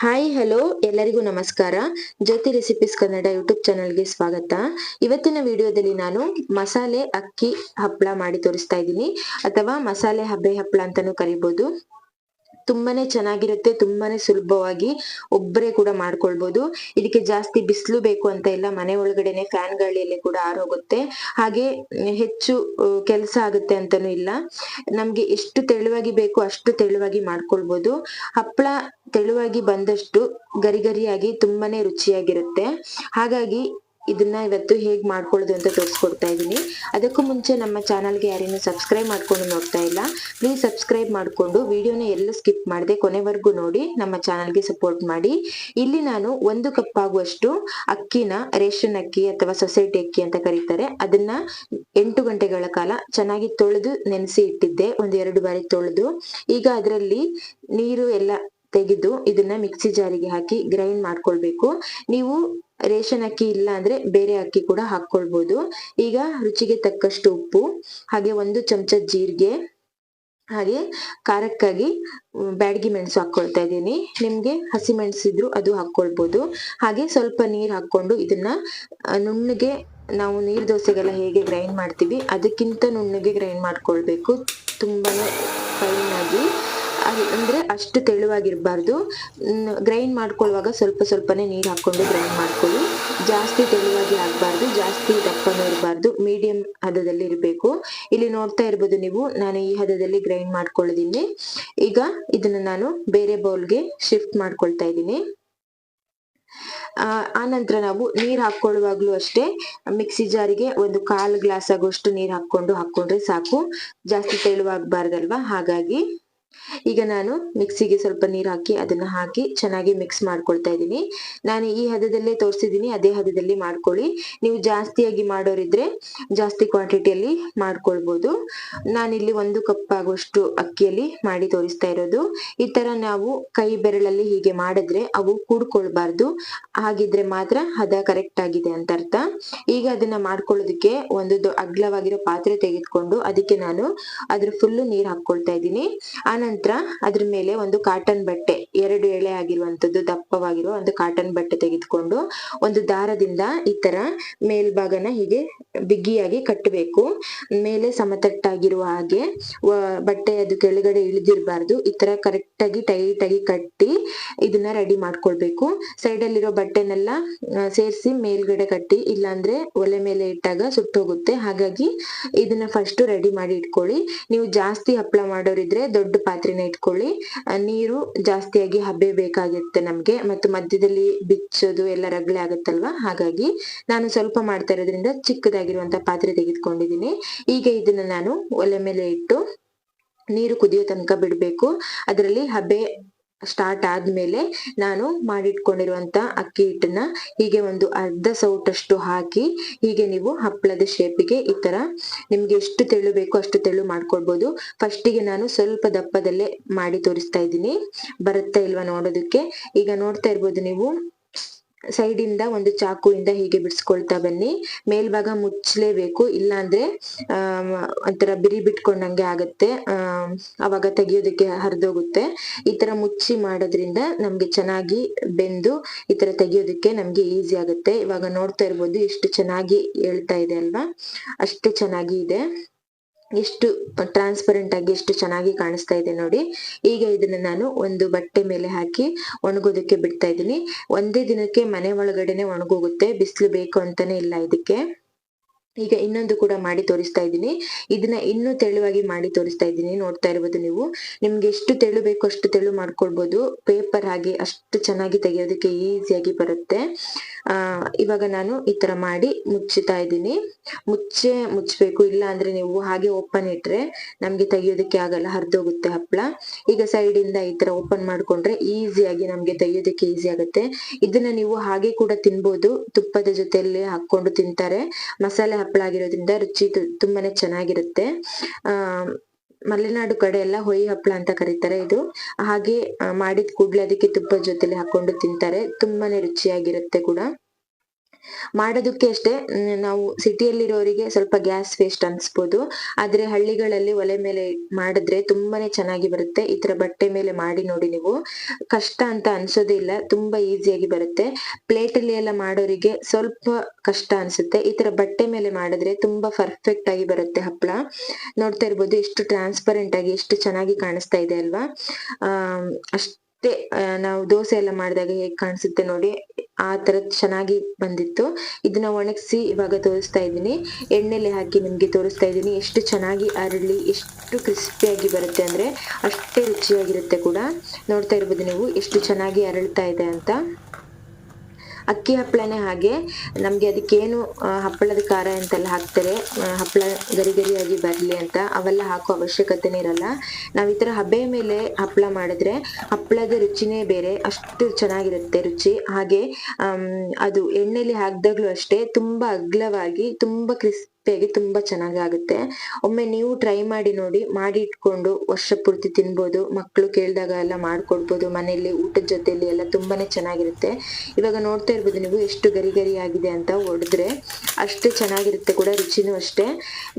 Hi hello ಎಲ್ಲರಿಗೂ ನಮಸ್ಕಾರ. ಜ್ಯೋತಿ recipes Kannada YouTube ಚಾನಲ್ಗೆ ಸ್ವಾಗತ. ಇವತ್ತಿನ ವಿಡಿಯೋದಲ್ಲಿ ನಾನು ಮಸಾಲೆ ಅಕ್ಕಿ ಹಪ್ಪಳ ಮಾಡಿ ತೋರಿಸ್ತಾ ಇದ್ದೀನಿ. ಅಥವಾ ಮಸಾಲೆ ಹಬ್ಬೆ ಹಪ್ಪಳ ಅಂತಾನೂ ಕರಿಬಹುದು ತುಂಬಾನೇ ಚೆನ್ನಾಗಿರುತ್ತೆ, ತುಂಬಾನೇ ಸುಲಭವಾಗಿ ಒಬ್ಬರೇ ಕೂಡ ಮಾಡ್ಕೊಳ್ಬಹುದು ಇದಕ್ಕೆ ಜಾಸ್ತಿ ಬಿಸಿಲು ಬೇಕು ಅಂತ ಇಲ್ಲ, ಮನೆ ಒಳಗಡೆನೆ ಫ್ಯಾನ್ ಗಾಳಿಯಲ್ಲಿ ಕೂಡ ಆರೋಗುತ್ತೆ ಹಾಗೆ ಹೆಚ್ಚು ಕೆಲಸ ಆಗುತ್ತೆ ಅಂತಾನೂ ಇಲ್ಲ. ನಮ್ಗೆ ಎಷ್ಟು ತೆಳುವಾಗಿ ಬೇಕು ಅಷ್ಟು ತೆಳುವಾಗಿ ಮಾಡ್ಕೊಳ್ಬಹುದು ಹಪ್ಪಳ ತೆಳುವಾಗಿ ಬಂದಷ್ಟು ಗರಿಗರಿಯಾಗಿ ತುಂಬಾನೇ ರುಚಿಯಾಗಿರುತ್ತೆ. ಹಾಗಾಗಿ ಇದನ್ನ ಇವತ್ತು ಹೇಗ್ ಮಾಡ್ಕೊಳ್ಳೋದು ಅಂತ ತೋರಿಸ್ಕೊಡ್ತಾ ಇದ್ದೀನಿ ಅದಕ್ಕೂ ಮುಂಚೆ ನಮ್ಮ ಚಾನಲ್ಗೆ ಯಾರೇನು ಸಬ್ಸ್ಕ್ರೈಬ್ ಮಾಡ್ಕೊಂಡು ನೋಡ್ತಾ ಇಲ್ಲ, ಪ್ಲೀಸ್ ಸಬ್ಸ್ಕ್ರೈಬ್ ಮಾಡ್ಕೊಂಡು ವಿಡಿಯೋನ ಎಲ್ಲ ಸ್ಕಿಪ್ ಮಾಡದೆ ಕೊನೆವರೆಗೂ ನೋಡಿ, ನಮ್ಮ ಚಾನಲ್ಗೆ ಸಪೋರ್ಟ್ ಮಾಡಿ. ಇಲ್ಲಿ ನಾನು ಒಂದು ಕಪ್ ಆಗುವಷ್ಟು ಅಕ್ಕಿನ ರೇಷನ್ ಅಕ್ಕಿ ಅಥವಾ ಸೊಸೈಟಿ ಅಕ್ಕಿ ಅಂತ ಕರೀತಾರೆ. ಅದನ್ನ ಎಂಟು ಗಂಟೆಗಳ ಕಾಲ ಚೆನ್ನಾಗಿ ತೊಳೆದು ನೆನೆಸಿ ಇಟ್ಟಿದ್ದೆ ಒಂದೆರಡು ಬಾರಿ ತೊಳೆದು. ಈಗ ಅದರಲ್ಲಿ ನೀರು ಎಲ್ಲ ತೆಗೆದು ಇದನ್ನ ಮಿಕ್ಸಿ ಜಾರಿಗೆ ಹಾಕಿ ಗ್ರೈಂಡ್ ಮಾಡ್ಕೊಳ್ಬೇಕು. ನೀವು ರೇಷನ್ ಅಕ್ಕಿ ಇಲ್ಲ ಅಂದ್ರೆ ಬೇರೆ ಅಕ್ಕಿ ಕೂಡ ಹಾಕೊಳ್ಬಹುದು ಈಗ ರುಚಿಗೆ ತಕ್ಕಷ್ಟು ಉಪ್ಪು, ಹಾಗೆ ಒಂದು ಚಮಚ ಜೀರಿಗೆ, ಹಾಗೆ ಖಾರಕ್ಕಾಗಿ ಬ್ಯಾಡಗಿ ಮೆಣಸು ಹಾಕೊಳ್ತಾ ಇದ್ದೀನಿ. ನಿಮ್ಗೆ ಹಸಿ ಮೆಣಸಿದ್ರು ಅದು ಹಾಕೊಳ್ಬಹುದು ಹಾಗೆ ಸ್ವಲ್ಪ ನೀರ್ ಹಾಕೊಂಡು ಇದನ್ನ ನುಣ್ಣಗೆ ನಾವು ನೀರ್ ದೋಸೆಗೆಲ್ಲ ಹೇಗೆ ಗ್ರೈಂಡ್ ಮಾಡ್ತೀವಿ, ಅದಕ್ಕಿಂತ ನುಣ್ಣಗೆ ಗ್ರೈಂಡ್ ಮಾಡ್ಕೊಳ್ಬೇಕು. ತುಂಬಾನೇ ಫೈನ್ ಆಗಿ. ಅಂದ್ರೆ ಅಷ್ಟು ತೆಳುವಾಗಿರ್ಬಾರ್ದು. ಗ್ರೈಂಡ್ ಮಾಡ್ಕೊಳ್ಳುವಾಗ ಸ್ವಲ್ಪ ಸ್ವಲ್ಪನೇ ನೀರು ಹಾಕೊಂಡು ಗ್ರೈಂಡ್ ಮಾಡ್ಕೊಳ್ಳಿ. ಜಾಸ್ತಿ ತೆಳುವಾಗಿ ಆಗ್ಬಾರ್ದು, ಜಾಸ್ತಿ ದಪ್ಪನೂ ಇರಬಾರ್ದು ಮೀಡಿಯಂ ಹದದಲ್ಲಿ ಇರಬೇಕು. ಇಲ್ಲಿ ನೋಡ್ತಾ ಇರ್ಬೋದು ನೀವು, ನಾನು ಈ ಹದದಲ್ಲಿ ಗ್ರೈಂಡ್ ಮಾಡ್ಕೊಳ್ಳೋದಿನಿ. ಈಗ ಇದನ್ನ ನಾನು ಬೇರೆ ಬೌಲ್ಗೆ ಶಿಫ್ಟ್ ಮಾಡ್ಕೊಳ್ತಾ ಇದ್ದೀನಿ. ಆ ನಂತರ ನಾವು ನೀರ್ ಹಾಕೊಳ್ಳುವಾಗ್ಲೂ ಅಷ್ಟೇ, ಮಿಕ್ಸಿ ಜಾರಿಗೆ ಒಂದು ಕಾಲು ಗ್ಲಾಸ್ ಆಗುವಷ್ಟು ನೀರ್ ಹಾಕೊಂಡು ಹಾಕೊಂಡ್ರೆ ಸಾಕು. ಜಾಸ್ತಿ ತೆಳುವಾಗಬಾರ್ದಲ್ವಾ? ಹಾಗಾಗಿ ಈಗ ನಾನು ಮಿಕ್ಸಿಗೆ ಸ್ವಲ್ಪ ನೀರು ಹಾಕಿ ಅದನ್ನ ಹಾಕಿ ಚೆನ್ನಾಗಿ ಮಿಕ್ಸ್ ಮಾಡ್ಕೊಳ್ತಾ ಇದ್ದೀನಿ. ನಾನು ಈ ಹದದಲ್ಲೇ ತೋರಿಸಿದ್ದೀನಿ, ಅದೇ ಹದದಲ್ಲಿ ಮಾಡ್ಕೊಳ್ಳಿ. ನೀವು ಜಾಸ್ತಿಯಾಗಿ ಮಾಡೋರಿದ್ರೆ ಜಾಸ್ತಿ ಕ್ವಾಂಟಿಟಿಯಲ್ಲಿ ಮಾಡ್ಕೊಳ್ಬಹುದು ನಾನಿಲ್ಲಿ ಒಂದು ಕಪ್ ಆಗುವಷ್ಟು ಅಕ್ಕಿಯಲ್ಲಿ ಮಾಡಿ ತೋರಿಸ್ತಾ ಇರೋದು. ಈ ತರ ನಾವು ಕೈ ಬೆರಳಲ್ಲಿ ಹೀಗೆ ಮಾಡಿದ್ರೆ ಅವು ಕೂಡ್ಕೊಳ್ಬಾರ್ದು. ಹಾಗಿದ್ರೆ ಮಾತ್ರ ಹದ ಕರೆಕ್ಟ್ ಆಗಿದೆ ಅಂತ ಅರ್ಥ. ಈಗ ಅದನ್ನ ಮಾಡ್ಕೊಳ್ಳೋದಕ್ಕೆ ಒಂದು ಅಗ್ಲವಾಗಿರೋ ಪಾತ್ರೆ ತೆಗೆದುಕೊಂಡು ಅದಕ್ಕೆ ನಾನು ಅದ್ರ ಫುಲ್ ನೀರ್ ಹಾಕೊಳ್ತಾ ಇದ್ದೀನಿ. ಆನಂತರ ಅದ್ರ ಮೇಲೆ ಒಂದು ಕಾಟನ್ ಬಟ್ಟೆ. ಎರಡು ಎಳೆ ಆಗಿರುವಂತದ್ದು ದಪ್ಪವಾಗಿರುವ ಒಂದು ಕಾಟನ್ ಬಟ್ಟೆ ತೆಗೆದುಕೊಂಡು ಒಂದು ದಾರದಿಂದ ಈ ತರ ಮೇಲ್ಭಾಗನ ಹೀಗೆ ಬಿಗಿಯಾಗಿ ಕಟ್ಟಬೇಕು. ಮೇಲೆ ಸಮತಟ್ಟಾಗಿರುವ ಹಾಗೆ ಬಟ್ಟೆ ಅದು ಕೆಳಗಡೆ ಇಳಿದಿರಬಾರ್ದು. ಈ ತರ ಕರೆಕ್ಟ್ ಆಗಿ ಟೈಟ್ ಆಗಿ ಕಟ್ಟಿ ಇದನ್ನ ರೆಡಿ ಮಾಡ್ಕೊಳ್ಬೇಕು. ಸೈಡ್ ಅಲ್ಲಿರೋ ಬಟ್ಟೆನೆಲ್ಲ ಸೇರಿಸಿ ಮೇಲ್ಗಡೆ ಕಟ್ಟಿ, ಇಲ್ಲಾಂದ್ರೆ ಒಲೆ ಮೇಲೆ ಇಟ್ಟಾಗ ಸುಟ್ಟೋಗುತ್ತೆ. ಹಾಗಾಗಿ ಇದನ್ನ ಫಸ್ಟ್ ರೆಡಿ ಮಾಡಿ ಇಟ್ಕೊಳ್ಳಿ. ನೀವು ಜಾಸ್ತಿ ಹಪ್ಪಳ ಮಾಡೋರಿದ್ರೆ ದೊಡ್ಡ ಪಾತ್ರೆನ ಇಟ್ಕೊಳ್ಳಿ. ನೀರು ಜಾಸ್ತಿಯಾಗಿ ಹಬ್ಬೆ ಬೇಕಾಗುತ್ತೆ ನಮ್ಗೆ, ಮತ್ತು ಮಧ್ಯದಲ್ಲಿ ಬಿಚ್ಚೋದು ಎಲ್ಲ ರಗಳೆ ಆಗುತ್ತಲ್ವಾ? ಹಾಗಾಗಿ ನಾನು ಸ್ವಲ್ಪ ಮಾಡ್ತಾ ಇರೋದ್ರಿಂದ ಚಿಕ್ಕದಾಗಿರುವಂತ ಪಾತ್ರೆ ತೆಗೆದುಕೊಂಡಿದ್ದೀನಿ. ಈಗ ಇದನ್ನ ನಾನು ಒಲೆ ಮೇಲೆ ಇಟ್ಟು ನೀರು ಕುದಿಯೋ ತನಕ ಬಿಡ್ಬೇಕು. ಅದರಲ್ಲಿ ಹಬೆ ಸ್ಟಾರ್ಟ್ ಆದ್ಮೇಲೆ ನಾನು ಮಾಡಿಟ್ಕೊಂಡಿರುವಂತ ಅಕ್ಕಿ ಹಿಟ್ಟನ್ನ ಹೀಗೆ ಒಂದು ಅರ್ಧ ಸೌಟಷ್ಟು ಹಾಕಿ ಹೀಗೆ ನೀವು ಹಪ್ಪಳದ ಶೇಪಿಗೆ ಈ ತರ ನಿಮ್ಗೆ ಎಷ್ಟು ತೆಳು ಬೇಕೋ ಅಷ್ಟು ತೆಳು ಮಾಡ್ಕೊಳ್ಬಹುದು ಫಸ್ಟಿಗೆ ನಾನು ಸ್ವಲ್ಪ ದಪ್ಪದಲ್ಲೇ ಮಾಡಿ ತೋರಿಸ್ತಾ ಇದ್ದೀನಿ. ಬರುತ್ತಾ ಇಲ್ವಾ ನೋಡೋದಕ್ಕೆ? ಈಗ ನೋಡ್ತಾ ಇರ್ಬೋದು ನೀವು. ಸೈಡ್ ಇಂದ ಒಂದು ಚಾಕುವಿಂದ ಹೀಗೆ ಬಿಡಿಸ್ಕೊಳ್ತಾ ಬನ್ನಿ. ಮೇಲ್ಭಾಗ ಮುಚ್ಚಲೇಬೇಕು. ಇಲ್ಲಾಂದ್ರೆ ಒಂಥರ ಬಿರಿ ಬಿಟ್ಕೊಂಡಂಗೆ ಆಗತ್ತೆ. ಅವಾಗ ತೆಗಿಯೋದಕ್ಕೆ ಹರಿದೋಗುತ್ತೆ. ಈ ತರ ಮುಚ್ಚಿ ಮಾಡೋದ್ರಿಂದ ನಮ್ಗೆ ಚೆನ್ನಾಗಿ ಬೆಂದು ಈ ತರ ತೆಗಿಯೋದಕ್ಕೆ ನಮ್ಗೆ ಈಸಿ ಆಗುತ್ತೆ. ಇವಾಗ ನೋಡ್ತಾ ಇರ್ಬೋದು ಎಷ್ಟು ಚೆನ್ನಾಗಿ ಹೇಳ್ತಾ ಇದೆ ಅಲ್ವಾ? ಅಷ್ಟು ಚೆನ್ನಾಗಿ ಇದೆ. ಎಷ್ಟು ಟ್ರಾನ್ಸ್ಪರೆಂಟ್ ಆಗಿ ಎಷ್ಟು ಚೆನ್ನಾಗಿ ಕಾಣಿಸ್ತಾ ಇದೆ ನೋಡಿ. ಈಗ ಇದನ್ನ ನಾನು ಒಂದು ಬಟ್ಟೆ ಮೇಲೆ ಹಾಕಿ ಒಣಗೋದಕ್ಕೆ ಬಿಡ್ತಾ ಇದ್ದೀನಿ. ಒಂದೇ ದಿನಕ್ಕೆ ಮನೆ ಒಳಗಡೆನೆ ಒಣಗೋಗುತ್ತೆ. ಬಿಸಿಲು ಬೇಕು ಅಂತಾನೆ ಇಲ್ಲ ಇದಕ್ಕೆ. ಈಗ ಇನ್ನೊಂದು ಕೂಡ ಮಾಡಿ ತೋರಿಸ್ತಾ ಇದ್ದೀನಿ. ಇದನ್ನ ಇನ್ನೂ ತೆಳುವಾಗಿ ಮಾಡಿ ತೋರಿಸ್ತಾ ಇದ್ದೀನಿ. ನೋಡ್ತಾ ಇರ್ಬೋದು ನೀವು. ನಿಮ್ಗೆ ಎಷ್ಟು ತೆಳು ಬೇಕು ಅಷ್ಟು ತೆಳು ಮಾಡ್ಕೊಳ್ಬಹುದು ಪೇಪರ್ ಹಾಗೆ ಅಷ್ಟು ಚೆನ್ನಾಗಿ ತೆಗೆಯೋದಕ್ಕೆ ಈಸಿಯಾಗಿ ಬರುತ್ತೆ. ಆ, ಇವಾಗ ನಾನು ಈ ತರ ಮಾಡಿ ಮುಚ್ಚುತ್ತಾ ಇದ್ದೀನಿ. ಮುಚ್ಚೆ ಮುಚ್ಚಬೇಕು ಇಲ್ಲ ಅಂದ್ರೆ ನೀವು ಹಾಗೆ ಓಪನ್ ಇಟ್ರೆ ನಮ್ಗೆ ತೆಗಿಯೋದಕ್ಕೆ ಆಗಲ್ಲ. ಹರಿದೋಗುತ್ತೆ ಹಪ್ಪಳ. ಈಗ ಸೈಡ್ ಇಂದ ಈ ತರ ಓಪನ್ ಮಾಡ್ಕೊಂಡ್ರೆ ಈಸಿಯಾಗಿ ನಮ್ಗೆ ತೆಗಿಯೋದಕ್ಕೆ ಈಸಿ ಆಗುತ್ತೆ. ಇದನ್ನ ನೀವು ಹಾಗೆ ಕೂಡ ತಿನ್ಬೋದು. ತುಪ್ಪದ ಜೊತೆಯಲ್ಲಿ ಹಾಕೊಂಡು ತಿಂತಾರೆ. ಮಸಾಲೆ ಹಪ್ಪಳ ಆಗಿರೋದ್ರಿಂದ ರುಚಿ ತುಂಬಾನೇ ಚೆನ್ನಾಗಿರುತ್ತೆ. ಆ, ಮಲೆನಾಡು ಕಡೆ ಎಲ್ಲ ಹೊಯಿ ಹಪ್ಪಳ ಅಂತ ಕರೀತಾರೆ ಇದು. ಹಾಗೆ ಮಾಡಿದ ಕೂಡ್ಲೆ ಅದಕ್ಕೆ ತುಪ್ಪದ ಜೊತೆಲಿ ಹಾಕೊಂಡು ತಿಂತಾರೆ. ತುಂಬಾನೇ ರುಚಿಯಾಗಿರುತ್ತೆ ಕೂಡ. ಮಾಡೋದಕ್ಕೆ ಅಷ್ಟೇ ನಾವು ಸಿಟಿಯಲ್ಲಿರೋರಿಗೆ ಸ್ವಲ್ಪ ಗ್ಯಾಸ್ ವೇಸ್ಟ್ ಅನ್ಸ್ಬೋದು. ಆದ್ರೆ ಹಳ್ಳಿಗಳಲ್ಲಿ ಒಲೆ ಮೇಲೆ ಮಾಡಿದ್ರೆ ತುಂಬಾನೇ ಚೆನ್ನಾಗಿ ಬರುತ್ತೆ. ಈ ತರ ಬಟ್ಟೆ ಮೇಲೆ ಮಾಡಿ ನೋಡಿ ನೀವು. ಕಷ್ಟ ಅಂತ ಅನ್ಸೋದೇ ಇಲ್ಲ, ತುಂಬಾ ಈಸಿಯಾಗಿ ಬರುತ್ತೆ. ಪ್ಲೇಟ್ ಅಲ್ಲಿ ಎಲ್ಲ ಮಾಡೋರಿಗೆ ಸ್ವಲ್ಪ ಕಷ್ಟ ಅನ್ಸುತ್ತೆ. ಈ ತರ ಬಟ್ಟೆ ಮೇಲೆ ಮಾಡಿದ್ರೆ ತುಂಬಾ ಪರ್ಫೆಕ್ಟ್ ಆಗಿ ಬರುತ್ತೆ ಹಪ್ಪಳ. ನೋಡ್ತಾ ಇರ್ಬೋದು, ಎಷ್ಟು ಟ್ರಾನ್ಸ್ಪರೆಂಟ್ ಆಗಿ, ಎಷ್ಟು ಚೆನ್ನಾಗಿ ಕಾಣಿಸ್ತಾ ಇದೆ ಅಲ್ವಾ? ಆ ಆ, ನಾವು ದೋಸೆ ಎಲ್ಲ ಮಾಡಿದಾಗ ಹೇಗ್ ಕಾಣಿಸುತ್ತೆ ನೋಡಿ ಆ ತರ ಚೆನ್ನಾಗಿ ಬಂದಿತ್ತು. ಇದನ್ನ ಒಣಗಿಸಿ ಇವಾಗ ತೋರಿಸ್ತಾ ಇದ್ದೀನಿ. ಎಣ್ಣೆಲೆ ಹಾಕಿ ನಿಮ್ಗೆ ತೋರಿಸ್ತಾ ಇದ್ದೀನಿ. ಎಷ್ಟು ಚೆನ್ನಾಗಿ ಅರಳಿ ಎಷ್ಟು ಕ್ರಿಸ್ಪಿಯಾಗಿ ಬರುತ್ತೆ ಅಂದ್ರೆ ಅಷ್ಟೇ ರುಚಿಯಾಗಿರುತ್ತೆ ಕೂಡ. ನೋಡ್ತಾ ಇರ್ಬೋದು ನೀವು ಎಷ್ಟು ಚೆನ್ನಾಗಿ ಅರಳ್ತಾ ಇದೆ ಅಂತ. ಅಕ್ಕಿ ಹಪ್ಪಳನೇ ಹಾಗೆ. ನಮ್ಗೆ ಅದಕ್ಕೇನು ಹಪ್ಪಳದ ಖಾರ ಅಂತೆಲ್ಲ ಹಾಕ್ತಾರೆ. ಹಪ್ಪಳ ಗರಿ ಗರಿಯಾಗಿ ಬರ್ಲಿ ಅಂತ ಅವೆಲ್ಲ ಹಾಕೋ ಅವಶ್ಯಕತೆನೇ ಇರಲ್ಲ. ನಾವ್ ಈ ತರ ಹಬೆ ಮೇಲೆ ಹಪ್ಪಳ ಮಾಡಿದ್ರೆ ಹಪ್ಪಳದ ರುಚಿನೇ ಬೇರೆ, ಅಷ್ಟು ಚೆನ್ನಾಗಿರುತ್ತೆ ರುಚಿ. ಹಾಗೆ ಅದು ಎಣ್ಣೆಲಿ ಹಾಕ್ದಾಗ್ಲೂ ಅಷ್ಟೇ ತುಂಬಾ ಅಗ್ಲವಾಗಿ, ತುಂಬಾ ಕ್ರಿಸ್ಪಿಯಾಗಿ ತುಂಬಾ ಚೆನ್ನಾಗಿ ಆಗುತ್ತೆ. ಒಮ್ಮೆ ನೀವು ಟ್ರೈ ಮಾಡಿ ನೋಡಿ, ಮಾಡಿ ಇಟ್ಕೊಂಡು ವರ್ಷ ಪೂರ್ತಿ ತಿನ್ಬೋದು ಮಕ್ಕಳು ಕೇಳಿದಾಗ ಎಲ್ಲ ಮಾಡ್ಕೊಡ್ಬೋದು, ಮನೆಯಲ್ಲಿ ಊಟದ ಜೊತೆಯಲ್ಲಿ ಎಲ್ಲ ತುಂಬಾನೇ ಚೆನ್ನಾಗಿರುತ್ತೆ. ಇವಾಗ ನೋಡ್ತಾ ಇರ್ಬೋದು ನೀವು ಎಷ್ಟು ಗರಿ ಗರಿ ಆಗಿದೆ ಅಂತ ಹೊಡೆದ್ರೆ ಅಷ್ಟೇ ಚೆನ್ನಾಗಿರುತ್ತೆ ಕೂಡ ರುಚಿನೂ ಅಷ್ಟೇ.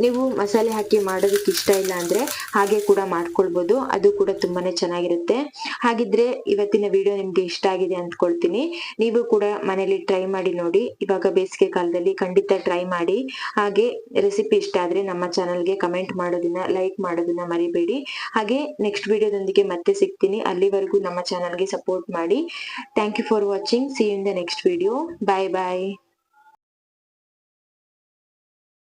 ನೀವು ಮಸಾಲೆ ಹಾಕಿ ಮಾಡೋದಕ್ಕೆ ಇಷ್ಟ ಇಲ್ಲ ಅಂದ್ರೆ ಹಾಗೆ ಕೂಡ ಮಾಡ್ಕೊಳ್ಬೋದು, ಅದು ಕೂಡ ತುಂಬಾನೇ ಚೆನ್ನಾಗಿರುತ್ತೆ. ಹಾಗಿದ್ರೆ ಇವತ್ತಿನ ವಿಡಿಯೋ ನಿಮ್ಗೆ ಇಷ್ಟ ಆಗಿದೆ ಅಂದ್ಕೊಳ್ತೀನಿ. ನೀವು ಕೂಡ ಮನೇಲಿ ಟ್ರೈ ಮಾಡಿ ನೋಡಿ, ಇವಾಗ ಬೇಸಿಗೆ ಕಾಲದಲ್ಲಿ ಖಂಡಿತ ಟ್ರೈ ಮಾಡಿ. ಹಾಗೆ ರೆಸಿಪಿ ಇಷ್ಟ ಆದ್ರೆ ನಮ್ಮ ಚಾನಲ್ಗೆ ಕಮೆಂಟ್ ಮಾಡೋದನ್ನ ಲೈಕ್ ಮಾಡೋದನ್ನ ಮರಿಬೇಡಿ. ಹಾಗೆ ನೆಕ್ಸ್ಟ್ ವಿಡಿಯೋದೊಂದಿಗೆ ಮತ್ತೆ ಸಿಗ್ತೀನಿ. ಅಲ್ಲಿವರೆಗೂ ನಮ್ಮ ಚಾನಲ್ಗೆ ಸಪೋರ್ಟ್ ಮಾಡಿ. Thank you for watching see in the next video bye bye